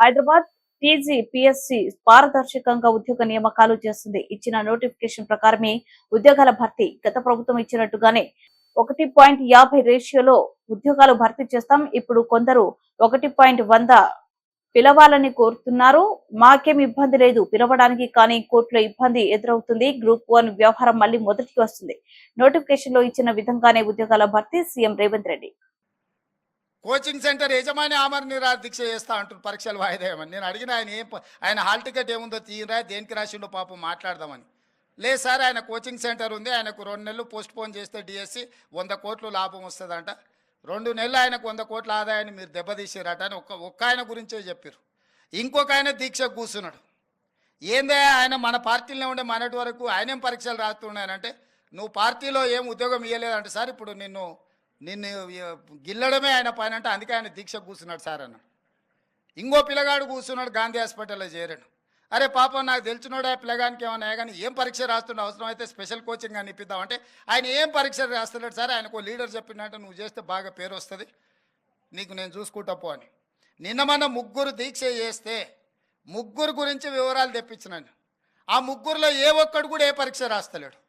Hyderabad TG PSC పారదర్శకంగా ఉద్యోగ నియామకాలు చేస్తుంది. ఇచ్చిన నోటిఫికేషన్ ప్రకారమే ఉద్యోగాల భర్తీ గత ప్రభుత్వం ఇచ్చినట్టుగానే ఒకటి పాయింట్ యాభై రేషియోలో ఉద్యోగాలు భర్తీ చేస్తాం. ఇప్పుడు కొందరు ఒకటి పాయింట్ వంద పిలవాలని కోరుతున్నారు. మాకేం ఇబ్బంది లేదు. పిలవడానికి కానీ కోర్టులో ఇబ్బంది ఎదురవుతుంది. గ్రూప్ వన్ వ్యవహారం మళ్ళీ మొదటికి వస్తుంది. నోటిఫికేషన్లో ఇచ్చిన విధంగానే ఉద్యోగాల భర్తీ CM Revanth Reddy. Coaching centre యజమాని ఆమర నిరాహార దీక్ష చేస్తా అంటారు పరీక్షలు వాయిదాయమని. నేను అడిగిన ఆయన ఏం ఆయన హాల్ టికెట్ ఏముందో తీయరా దేనికి రాసిండో పాపం మాట్లాడదామని. లేదు సార్ ఆయన కోచింగ్ సెంటర్ ఉంది ఆయనకు రెండు నెలలు పోస్ట్ పోన్ చేస్తే డిఎస్సి వంద కోట్లు లాభం వస్తుందంట. రెండు నెలలు ఆయనకు వంద కోట్ల ఆదాయాన్ని మీరు దెబ్బతీసారట అని ఒక్క ఒక్క ఆయన గురించే చెప్పారు ఇంకొక ఆయన దీక్ష కూర్చున్నాడు ఏందే ఆయన మన పార్టీలో ఉండే మనటి వరకు ఆయనేం పరీక్షలు రాస్తున్నాయనంటే నువ్వు పార్టీలో ఏం ఉద్యోగం ఇవ్వలేదంటే సార్ ఇప్పుడు నిన్ను నిన్ను గిల్లడమే ఆయన పైన అంటే అందుకే ఆయన దీక్ష కూర్చున్నాడు సార్ అన్నాడు ఇంకో పిల్లగాడు కూర్చున్నాడు గాంధీ హాస్పిటల్లో చేరాడు. అరే పాపం నాకు తెలిసినోడే పిల్లగానికి ఏమన్నా కానీ ఏం పరీక్ష రాస్తుండే అవసరం అయితే స్పెషల్ కోచింగ్ అని ఇప్పిద్దామంటే ఆయన ఏం పరీక్ష రాస్తున్నాడు సార్? ఆయనకు లీడర్ చెప్పినట్టు నువ్వు చేస్తే బాగా పేరు వస్తుంది. నీకు నేను చూసుకుంటా పో అని. నిన్న మన ముగ్గురు దీక్ష చేస్తే ముగ్గురు గురించి వివరాలు తెప్పించినాను ఆ ముగ్గురులో ఏ ఒక్కడు కూడా ఏ పరీక్ష రాస్తలేడు.